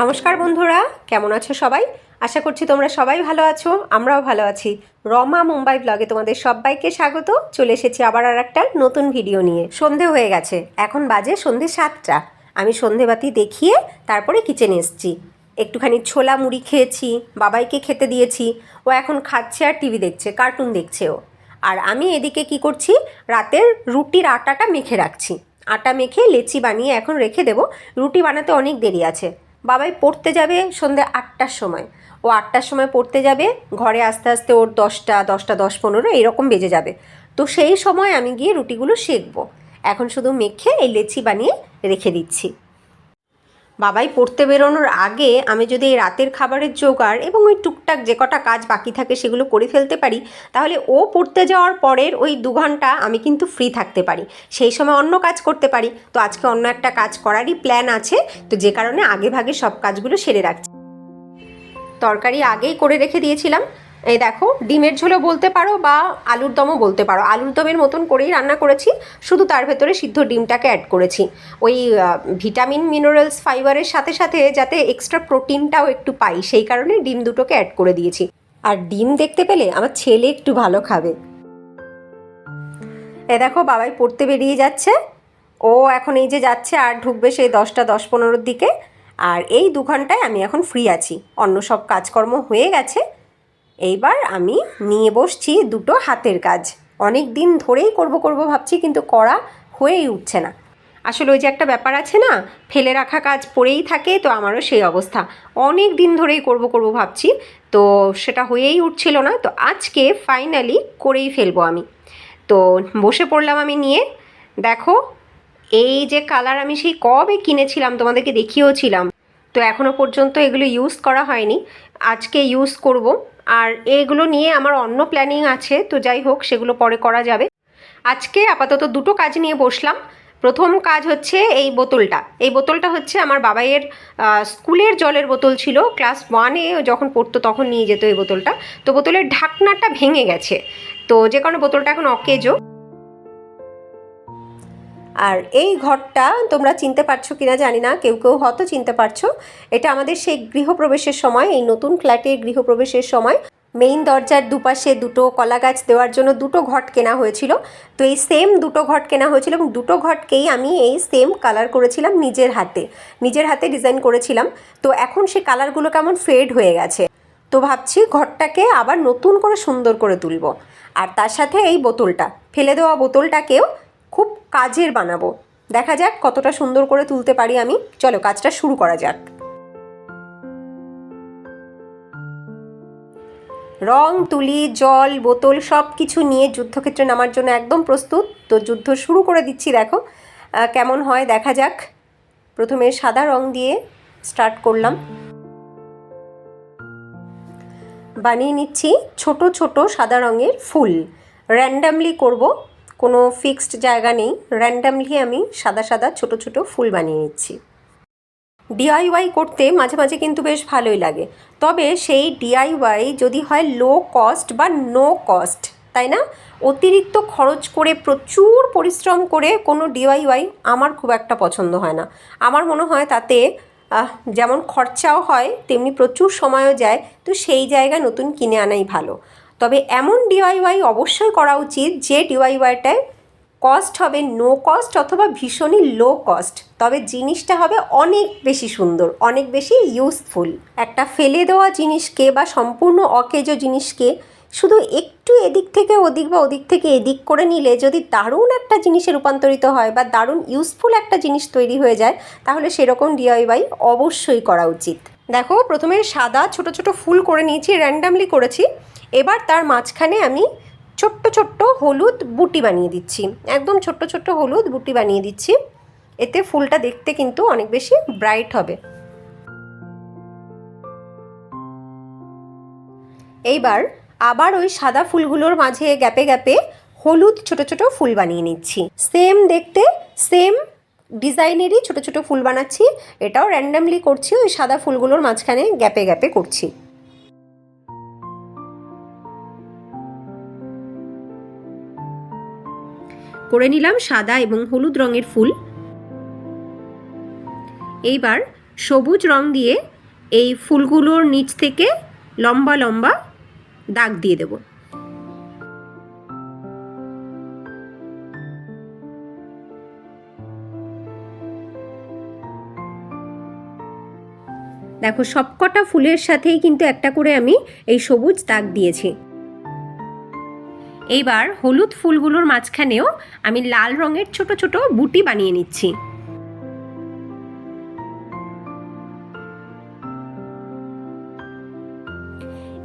নমস্কার বন্ধুরা, কেমন আছো সবাই? আশা করছি তোমরা সবাই ভালো আছো, আমরাও ভালো আছি। রমা মুম্বাই ব্লগে তোমাদের সবাইকে স্বাগত। চলে এসেছি আবার আর একটা নতুন ভিডিও নিয়ে। সন্ধে হয়ে গেছে, এখন বাজে সন্ধে সাতটা। আমি সন্ধেবাতি দেখিয়ে তারপরে কিচেনে এসেছি। একটুখানি ছোলা মুড়ি খেয়েছি, বাবাইকে খেতে দিয়েছি। ও এখন খাচ্ছে আর টিভি দেখছে কার্টুন দেখছে ও। আর আমি এদিকে কি করছি, রাতের রুটির আটাটা মেখে রাখছি। আটা মেখে লেচি বানিয়ে এখন রেখে দেবো। রুটি বানাতে অনেক দেরি আছে। বাবাই পড়তে যাবে সন্ধ্যে আটটার সময়। ও আটটার সময় পড়তে যাবে, ঘরে আস্তে আস্তে ওর দশটা দশটা দশ পনেরো এরকম বেজে যাবে। তো সেই সময় আমি গিয়ে রুটিগুলো শেখবো এখন শুধু মেখে এই লেচি বানিয়ে রেখে দিচ্ছি। বাবাই পড়তে বেরোনোর আগে আমি যদি এই রাতের খাবারের জোগাড় এবং ওই টুকটাক যে কটা কাজ বাকি থাকে সেগুলো করে ফেলতে পারি, তাহলে ও পড়তে যাওয়ার পরের ওই দু ঘণ্টা আমি কিন্তু ফ্রি থাকতে পারি। সেই সময় অন্য কাজ করতে পারি। তো আজকে অন্য একটা কাজ করারই প্ল্যান আছে। তো যে কারণে আগে ভাগে সব কাজগুলো সেরে রাখছি। তরকারি আগেই করে রেখে দিয়েছিলাম। এই দেখো, ডিমের ঝোলও বলতে পারো বা আলুর দমও বলতে পারো। আলুর দমের মতন করেই রান্না করেছি, শুধু তার ভেতরে সিদ্ধ ডিমটাকে অ্যাড করেছি। ওই ভিটামিন মিনারেলস ফাইবারের সাথে সাথে যাতে এক্সট্রা প্রোটিনটাও একটু পাই, সেই কারণে ডিম দুটোকে অ্যাড করে দিয়েছি। আর ডিম দেখতে পেলে আমার ছেলে একটু ভালো খাবে। এ দেখো, বাবাই পড়তে বেরিয়ে যাচ্ছে। ও এখন এই যে যাচ্ছে আর ঢুকবে সেই দশটা, দশ পনেরোর দিকে। আর এই দু ঘন্টায় আমি এখন ফ্রি আছি। অন্য সব কাজকর্ম হয়ে গেছে। এইবার আমি নিয়ে বসছি দুটো হাতের কাজ। অনেক দিন ধরেই করব করব ভাবছি, কিন্তু করা হয়েই উঠছে না। আসলে ওই যে একটা ব্যাপার আছে না, ফেলে রাখা কাজ পড়েই থাকে, তো আমারও সেই অবস্থা। অনেক দিন ধরেই করব করব ভাবছি, তো সেটা হয়েই উঠছিল না, তো আজকে ফাইনালি করেই ফেলব আমি। তো বসে পড়লাম আমি নিয়ে। দেখো, এই যে কালার আমি সেই কবে কিনেছিলাম, তোমাদেরকে দেখিয়েওছিলাম তো এখনও পর্যন্ত এগুলো ইউজ করা হয়নি। আজকে ইউজ করব। আর এগুলো নিয়ে আমার অন্য প্ল্যানিং আছে, তো যাই হোক, সেগুলো পরে করা যাবে। আজকে আপাতত দুটো কাজ নিয়ে বসলাম। প্রথম কাজ হচ্ছে এই বোতলটা। এই বোতলটা হচ্ছে আমার বাবাইয়ের স্কুলের জলের বোতল ছিল। ক্লাস ওয়ানে যখন পড়তো তখন নিয়ে যেত এই বোতলটা। তো বোতলের ঢাকনাটা ভেঙে গেছে। তো যে কারণে বোতলটা এখন অকেজো। আর এই ঘরটা তোমরা চিনতে পারছ কিনা জানি না, কেউ কেউ হয়তো চিনতে পারছ। এটা আমাদের সেই গৃহপ্রবেশের সময়, এই নতুন ফ্ল্যাটে গৃহপ্রবেশের সময়। মেইন দরজার দুপাশে দুটো কলা গাছ দেওয়ার জন্য দুটো ঘট কেনা হয়েছিল। তো এই সেম দুটো ঘট কেনা হয়েছিল এবং দুটো ঘটকেই আমি এই সেম কালার করেছিলাম নিজের হাতে। নিজের হাতে ডিজাইন করেছিলাম। তো এখন সে কালারগুলো কেমন ফেড হয়ে গেছে। তো ভাবছি ঘরটাকে আবার নতুন করে সুন্দর করে তুলব। আর তার সাথে এই বোতলটা, ফেলে দেওয়া বোতলটাকেও খুব কাজের বানাবো। দেখা যাক কতটা সুন্দর করে তুলতে পারি আমি। চলো, কাজটা শুরু করা যাক। রং, তুলি, জল, বোতল সব কিছু নিয়ে যুদ্ধক্ষেত্রে নামার জন্য একদম প্রস্তুত। তো যুদ্ধ শুরু করে দিচ্ছি, দেখো। কেমন হয়, দেখা যাক। প্রথমে সাদা রং দিয়ে স্টার্ট করলাম। বানিয়ে নিচ্ছি ছোট ছোট সাদা রঙের ফুল। র্যান্ডামলি করব। কোনো ফিক্সড জায়গা নেই। র্যান্ডামলি আমি সাদা সাদা ছোট ছোট ফুল বানিয়ে নিচ্ছি। ডিআইওয়াই করতে মাঝে মাঝে কিন্তু বেশ ভালোই লাগে। তবে সেই ডিআইওয়াই যদি হয় লো কস্ট বা নো কস্ট তাই না? অতিরিক্ত খরচ করে প্রচুর পরিশ্রম করে কোনো ডিআইওয়াই আমার খুব একটা পছন্দ হয় না। আমার মনে হয় তাতে যেমন খরচাও হয়, তেমনি প্রচুর সময়ও যায়। তো সেই জায়গায় নতুন কিনে আনাই ভালো। তবে এমন ডিআইওয়াই অবশ্যই করা উচিত যে ডিআইওয়াইটায় কস্ট হবে নো কস্ট অথবা ভীষণই লো কস্ট তবে জিনিসটা হবে অনেক বেশি সুন্দর, অনেক বেশি ইউজফুল একটা ফেলে দেওয়া জিনিসকে বা সম্পূর্ণ অকেজো জিনিসকে শুধু একটু এদিক থেকে ওদিক বা ওদিক থেকে এদিক করে নিলে যদি দারুণ একটা জিনিসে রূপান্তরিত হয় বা দারুণ ইউজফুল একটা জিনিস তৈরি হয়ে যায়, তাহলে সেরকম ডিআইওয়াই অবশ্যই করা উচিত। দেখো, প্রথমে সাদা ছোট ছোট ফুল করে নিয়েছি র্যান্ডামলি করেছি। এবার তার মাঝখানে আমি ছোট্ট ছোট্ট হলুদ বুটি বানিয়ে দিচ্ছি। একদম ছোট্ট ছোট্ট হলুদ বুটি বানিয়ে দিচ্ছি। এতে ফুলটা দেখতে কিন্তু অনেক বেশি ব্রাইট হবে। এইবার আবার ওই সাদা ফুলগুলোর মাঝে গ্যাপে গ্যাপে হলুদ ছোট ছোট ফুল বানিয়ে নিচ্ছি। সেম দেখতে, সেম ডিজাইনেরই ছোট ছোট ফুল বানাচ্ছি। এটাও র্যান্ডামলি করছি, ওই সাদা ফুলগুলোর মাঝখানে গ্যাপে গ্যাপে করছি। করে নিলাম সাদা এবং হলুদ রঙের ফুল। এইবার সবুজ রং দিয়ে এই ফুলগুলোর নিচ থেকে লম্বা লম্বা দাগ দিয়ে দেব। দেখো সবকটা ফুলের সাথেই কিন্তু একটা করে আমি এই সবুজ দাগ দিয়েছি। এইবার হলুদ ফুলগুলোর মাঝখানেও আমি লাল রঙের ছোট ছোট বুটি বানিয়ে নিচ্ছি।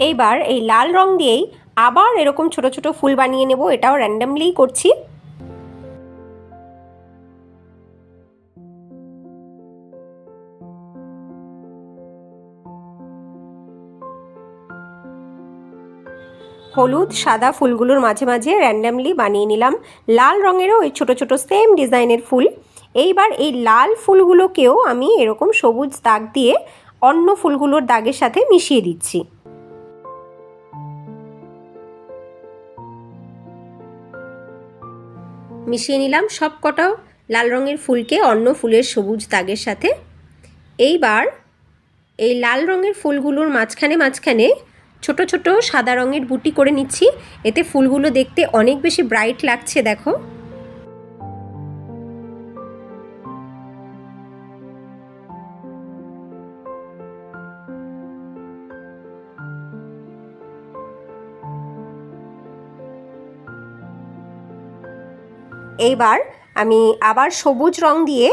এইবার এই লাল রং দিয়েই আবার এরকম ছোট ছোট ফুল বানিয়ে নেব, এটাও র্যান্ডামলিই করছি। হলুদ, সাদা ফুলগুলোর মাঝে মাঝে র্যান্ডামলি বানিয়ে নিলাম। লাল রঙেরও ওই ছোটো ছোটো সেম ডিজাইনের ফুল। এইবার এই লাল ফুলগুলোকেও আমি এরকম সবুজ দাগ দিয়ে অন্য ফুলগুলোর দাগের সাথে মিশিয়ে দিচ্ছি। মিশিয়ে নিলাম সব কটাও লাল রঙের ফুলকে অন্য ফুলের সবুজ দাগের সাথে। এইবার এই লাল রঙের ফুলগুলোর মাঝখানে মাঝখানে ছোট ছোট সাদা রঙের বুটি করে নিচ্ছি। এতে ফুলগুলো দেখতে অনেক বেশি ব্রাইট লাগছে, দেখো। এইবার আমি আবার সবুজ রং দিয়ে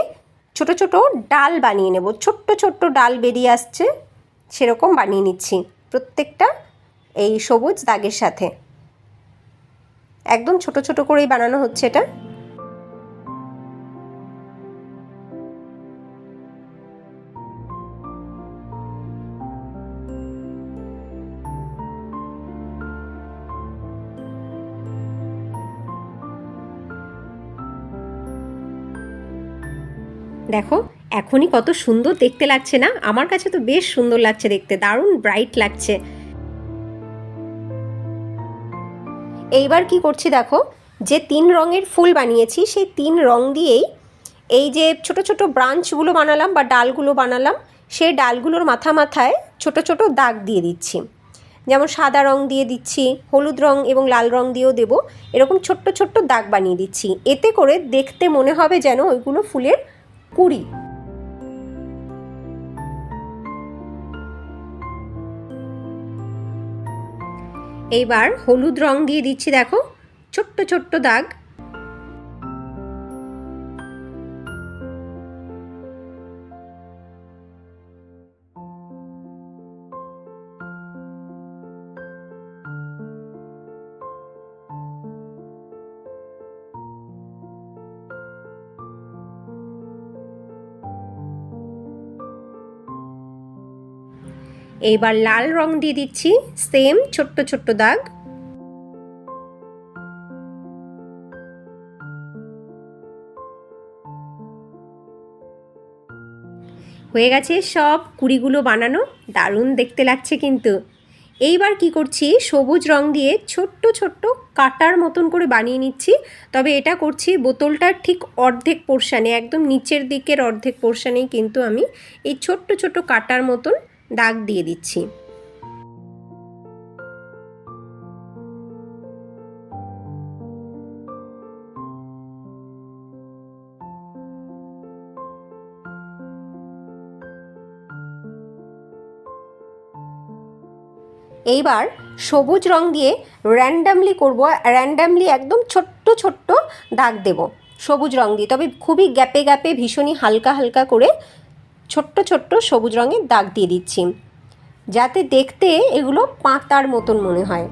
ছোট ছোট ডাল বানিয়ে নেব। ছোট্ট ছোট্ট ডাল বেরিয়ে আসছে, সেরকম বানিয়ে নিচ্ছি। প্রত্যেকটা এই সবুজ দাগের সাথে। একদম ছোট ছোট করেই বানানো হচ্ছে এটা। দেখো এখনই কত সুন্দর দেখতে লাগছে না? আমার কাছে তো বেশ সুন্দর লাগছে দেখতে, দারুণ ব্রাইট লাগছে। এইবার কি করছি দেখো, যে তিন রঙের ফুল বানিয়েছি, সেই তিন রং দিয়েই এই যে ছোট ছোট ব্রাঞ্চগুলো বানালাম বা ডালগুলো বানালাম, সেই ডালগুলোর মাথা মাথায় ছোট ছোট দাগ দিয়ে দিচ্ছি। যেমন সাদা রং দিয়ে দিচ্ছি, হলুদ রং এবং লাল রং দিয়েও দেবো, এরকম ছোট্ট ছোট্ট দাগ বানিয়ে দিচ্ছি। এতে করে দেখতে মনে হবে যেন ওইগুলো ফুলের কুড়ি। এইবার হলুদ রং দিয়ে দিচ্ছি দেখো। ছোট্ট ছোট্ট দাগ। এইবার লাল রং দিয়ে দিচ্ছি সেম ছোট্ট ছোট্ট দাগ। হয়ে গেছে সব কুড়িগুলো বানানো, দারুণ দেখতে লাগছে কিন্তু। এইবার কি করছি, সবুজ রং দিয়ে ছোট্ট ছোট্ট কাটার মতন করে বানিয়ে নিচ্ছি, তবে এটা করছি বোতলটার ঠিক অর্ধেক পোর্শানে একদম নিচের দিকের অর্ধেক পোর্শানেই কিন্তু আমি এই ছোট্ট ছোট্ট কাটার মতন দাগ দিয়ে দিচ্ছি। এইবার সবুজ রং দিয়ে র্যান্ডামলি করব র্যান্ডামলি একদম ছোট্ট ছোট্ট দাগ দেব। সবুজ রং দিয়ে, তবে খুবই গ্যাপে গ্যাপে ভীষণই হালকা হালকা করে ছোট্ট ছোট্ট সবুজ রঙের দাগ দিয়ে দিচ্ছি, যাতে দেখতে এগুলো পাতার মতন মনে হয়।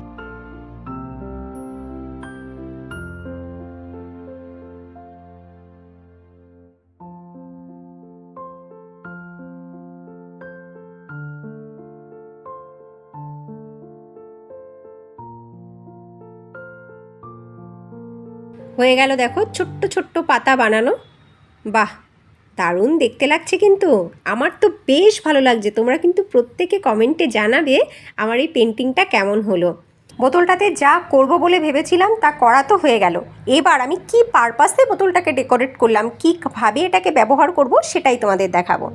হয়ে গেল দেখো, ছোট্ট ছোট্ট পাতা বানানো। বাহ! দারুণ দেখতে লাগছে কিন্তু। আমার তো বেশ ভালো লাগছে। তোমরা কিন্তু প্রত্যেকে কমেন্টে জানাবে আমার এই পেন্টিংটা কেমন হলো। বোতলটাতে যা করব বলে ভেবেছিলাম তা করা তো হয়ে গেল। এবার আমি কি পারপাসে বোতলটাকে ডেকোরেট করলাম, কীভাবে এটাকে ব্যবহার করব সেটাই তোমাদের দেখাবো।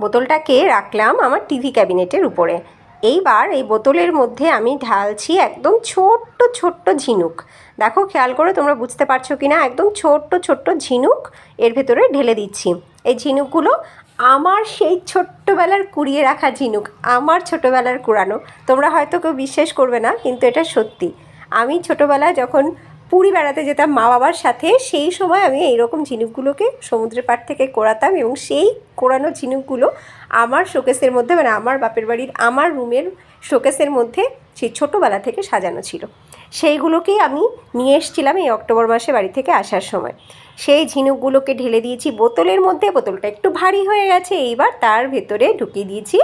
বোতলটাকে রাখলাম আমার টিভি ক্যাবিনেটের উপরে। এইবার এই বোতলের মধ্যে আমি ঢালছি একদম ছোট্ট ছোট্ট ঝিনুক। দেখো, খেয়াল করে তোমরা বুঝতে পারছ কি না একদম ছোট্ট ছোট্ট ঝিনুক এর ভেতরে ঢেলে দিচ্ছি। এই ঝিনুকগুলো আমার সেই ছোট্টবেলার কুড়িয়ে রাখা ঝিনুক, আমার ছোটোবেলার কুড়ানো। তোমরা হয়তো কেউ বিশ্বাস করবে না, কিন্তু এটা সত্যি। আমি ছোটোবেলায় যখন পুরী বেড়াতে যেতাম মা বাবার সাথে, সেই সময় আমি এইরকম ঝিনুকগুলোকে সমুদ্রের পাড় থেকে কোড়াতাম এবং সেই কোড়ানো ঝিনুকগুলো আমার শোকেসের মধ্যে মানে আমার বাপের বাড়ির আমার রুমের শোকেসের মধ্যে সেই ছোটোবেলা থেকে সাজানো ছিল। সেইগুলোকেই আমি নিয়ে এসেছিলাম এই অক্টোবর মাসে বাড়ি থেকে আসার সময়। সেই ঝিনুকগুলোকে ঢেলে দিয়েছি বোতলের মধ্যে, বোতলটা একটু ভারী হয়ে গেছে, এইবার তার ভেতরে ঢুকিয়ে দিয়েছি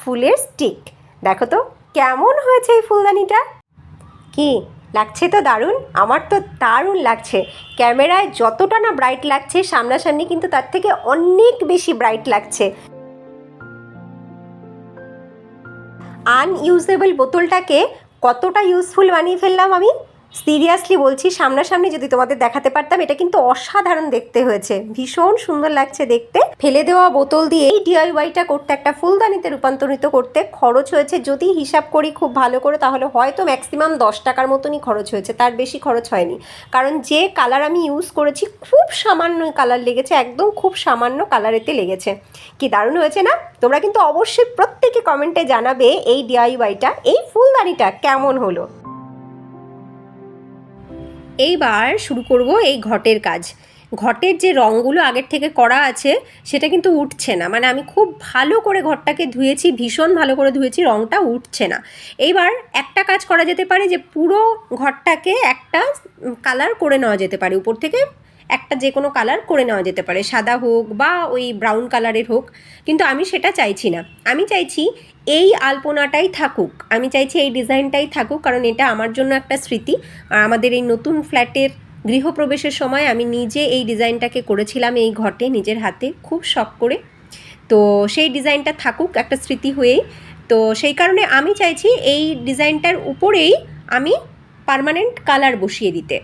ফুলের স্টিক দেখো তো, কেমন হয়েছে এই ফুলদানিটা? কি? লাগছে তো দারুণ? আমার তো দারুণ লাগছে। ক্যামেরায় যতটা না ব্রাইট লাগছে, সামনাসামনি কিন্তু তার থেকে অনেক বেশি ব্রাইট লাগছে। আনইউজেবল বোতলটাকে কতটা ইউজফুল বানিয়ে ফেললাম আমি? সিরিয়াসলি বলছি, সামনাসামনি যদি তোমাদের দেখাতে পারতাম, এটা কিন্তু অসাধারণ দেখতে হয়েছে। ভীষণ সুন্দর লাগছে দেখতে। ফেলে দেওয়া বোতল দিয়ে এই ডিআইওয়াইটা করতে, একটা ফুলদানিতে রূপান্তরিত করতে খরচ হয়েছে। যদি হিসাব করি খুব ভালো করে, তাহলে হয়তো ম্যাক্সিমাম দশ টাকার মতনই খরচ হয়েছে। তার বেশি খরচ হয়নি। কারণ যে কালার আমি ইউজ করেছি, খুব সামান্য কালার লেগেছে, একদম খুব সামান্য কালারেতে লেগেছে। কি দারুণ হয়েছে না? তোমরা কিন্তু অবশ্যই প্রত্যেকে কমেন্টে জানাবে এই ডিআইওয়াইটা এই ফুলদানিটা কেমন হলো? এইবার শুরু করব এই ঘটের কাজ। ঘটের যে রঙগুলো আগের থেকে করা আছে, সেটা কিন্তু উঠছে না। মানে আমি খুব ভালো করে ঘরটাকে ধুয়েছি, ভীষণ ভালো করে ধুয়েছি রঙটা উঠছে না। এইবার একটা কাজ করা যেতে পারে যে পুরো ঘরটাকে একটা কালার করে নেওয়া যেতে পারে। উপর থেকে একটা যে কোনো কালার করে নেওয়া যেতে পারে। সাদা হোক বা ওই ব্রাউন কালারের হোক। কিন্তু আমি সেটা চাইছি না। আমি চাইছি এই আলপনাটাই থাকুক। আমি চাইছি এই ডিজাইনটাই থাকুক, কারণ এটা আমার জন্য একটা স্মৃতি। আর আমাদের এই নতুন ফ্ল্যাটের গৃহপ্রবেশের সময় আমি নিজে এই ডিজাইনটাকে করেছিলাম এই ঘটে নিজের হাতে, খুব শখ করে। তো সেই ডিজাইনটা থাকুক একটা স্মৃতি হয়েই। তো সেই কারণে আমি চাইছি এই ডিজাইনটার উপরেই আমি পার্মানেন্ট কালার বসিয়ে দিতে।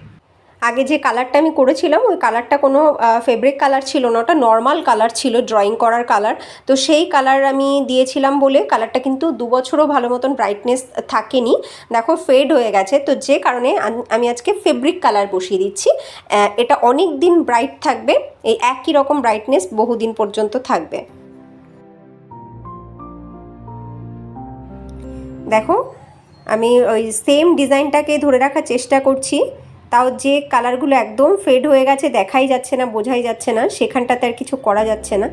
আগে যে কালারটা আমি করেছিলাম, ওই কালারটা কোনো ফেব্রিক কালার ছিল না, ওটা নর্মাল কালার ছিল ড্রয়িং করার কালার তো সেই কালার আমি দিয়েছিলাম বলে কালারটা কিন্তু দু বছরও ভালো মতন ব্রাইটনেস থাকেনি। দেখো ফেড হয়ে গেছে, তো যে কারণে আমি আজকে ফেব্রিক কালার বসিয়ে দিচ্ছি। এটা অনেক দিন ব্রাইট থাকবে, এই একই রকম ব্রাইটনেস বহুদিন পর্যন্ত থাকবে। দেখো, আমি ওই সেম ডিজাইনটাকে ধরে রাখার চেষ্টা করছি। তাও যে কালারগুলো একদম ফেড হয়ে গেছে, দেখাই যাচ্ছে না, বোঝাই যাচ্ছে না, সেখানটাতে আর কিছু করা যাচ্ছে না।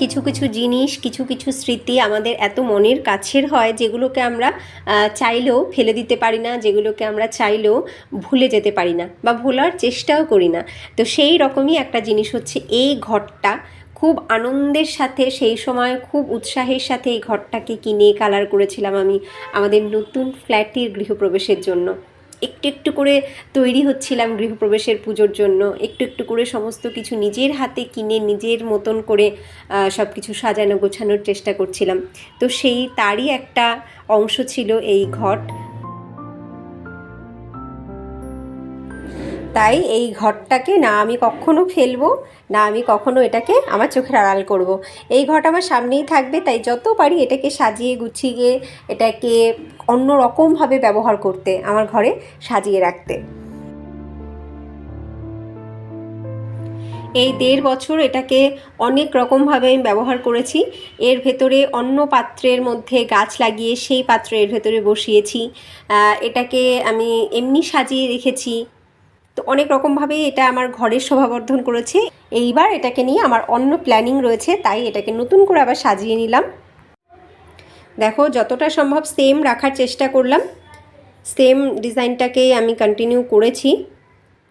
কিছু কিছু জিনিস, কিছু কিছু স্মৃতি আমাদের এত মনের কাছের হয়, যেগুলোকে আমরা চাইলেও ফেলে দিতে পারি না, যেগুলোকে আমরা চাইলেও ভুলে যেতে পারি না বা ভোলার চেষ্টাও করি না। তো সেই রকমই একটা জিনিস হচ্ছে, এই ঘরটা খুব আনন্দের সাথে, সেই সময় খুব উৎসাহের সাথে এই ঘরটাকে কিনে কালার করেছিলাম আমি আমাদের নতুন ফ্ল্যাটের গৃহপ্রবেশের জন্য। একটু একটু করে তৈরি হচ্ছিলাম গৃহপ্রবেশের পুজোর জন্য। একটু একটু করে সমস্ত কিছু নিজের হাতে কিনে, নিজের মতন করে সব কিছু সাজানো গোছানোর চেষ্টা করছিলাম। তো সেই তারই একটা অংশ ছিল এই ঘট। তাই এই ঘরটাকে না আমি কখনো ফেলব, না আমি কখনো এটাকে আমার চোখের আড়াল করব। এই ঘট আমার সামনেই থাকবে, তাই যত পারি এটাকে সাজিয়ে গুছিয়ে, এটাকে অন্য রকমভাবে ব্যবহার করতে, আমার ঘরে সাজিয়ে রাখতে। এই দেড় বছর এটাকে অনেক রকমভাবে আমি ব্যবহার করেছি। এর ভেতরে অন্য পাত্রের মধ্যে গাছ লাগিয়ে সেই পাত্র এর ভেতরে বসিয়েছি। এটাকে আমি এমনি সাজিয়ে রেখেছি। তো অনেক রকমভাবেই এটা আমার ঘরের শোভাবর্ধন করেছে। এইবার এটাকে নিয়ে আমার অন্য প্ল্যানিং রয়েছে, তাই এটাকে নতুন করে আবার সাজিয়ে নিলাম। দেখো, যতটা সম্ভব সেম রাখার চেষ্টা করলাম। সেম ডিজাইনটাকেই আমি কন্টিনিউ করেছি।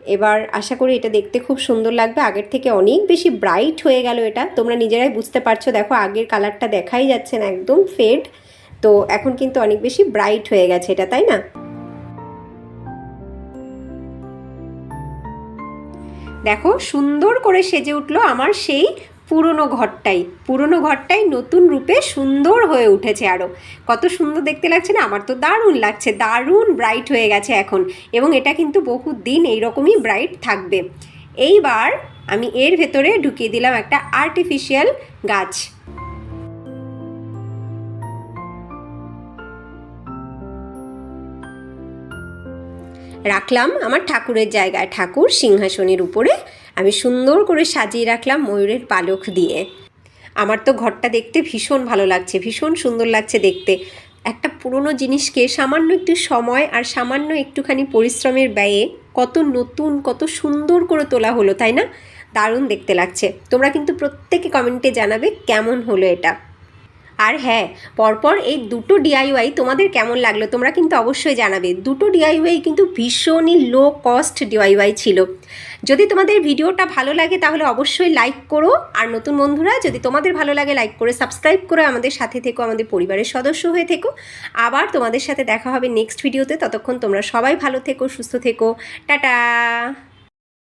এবার আশা করি এটা দেখতে খুব সুন্দর লাগবে। আগের থেকে অনেক বেশি ব্রাইট হয়ে গেল এটা। তোমরা নিজেরাই বুঝতে পারছ। দেখো, আগের কালারটা দেখাই যাচ্ছে না, একদম ফেড তো এখন কিন্তু অনেক বেশি ব্রাইট হয়ে গেছে এটা, তাই না? দেখো, সুন্দর করে সেজে উঠল আমার সেই পুরনো ঘরটাই। পুরনো ঘরটাই নতুন রূপে সুন্দর হয়ে উঠেছে আরও কত সুন্দর দেখতে লাগছে না? আমার তো দারুণ লাগছে, দারুণ ব্রাইট হয়ে গেছে এখন। এবং এটা কিন্তু বহু দিন এইরকমই ব্রাইট থাকবে। এইবার আমি এর ভেতরে ঢুকিয়ে দিলাম একটা আর্টিফিশিয়াল গাছ। রাখলাম আমার ঠাকুরের জায়গায়। ঠাকুর সিংহাসনের উপরে আমি সুন্দর করে সাজিয়ে রাখলাম ময়ূরের পালক দিয়ে। আমার তো ঘরটা দেখতে ভীষণ ভালো লাগছে, ভীষণ সুন্দর লাগছে দেখতে। একটা পুরনো জিনিসকে সামান্য একটু সময় আর সামান্য একটুখানি পরিশ্রমের ব্যয়ে কত নতুন, কত সুন্দর করে তোলা হলো, তাই না? দারুণ দেখতে লাগছে। তোমরা কিন্তু প্রত্যেকে কমেন্টে জানাবে কেমন হলো এটা। আর হ্যাঁ পরপর এই দুটো ডিআইওয়াই তোমাদের কেমন লাগল তোমরা কিন্তু অবশ্যই জানাবে। দুটো ডিআইওয়াই কিন্তু ভীষণই লো কস্ট ডিআইওয়াই ছিল। যদি তোমাদের ভিডিওটা ভালো লাগে তাহলে অবশ্যই লাইক করো। আর নতুন বন্ধুরা, যদি তোমাদের ভালো লাগে লাইক করে সাবস্ক্রাইব করে আমাদের সাথে থেকো, আমাদের পরিবারের সদস্য হয়ে থেকো। আবার তোমাদের সাথে দেখা হবে নেক্সট ভিডিওতে ততক্ষণ তোমরা সবাই ভালো থেকো, সুস্থ থেকো। টাটা!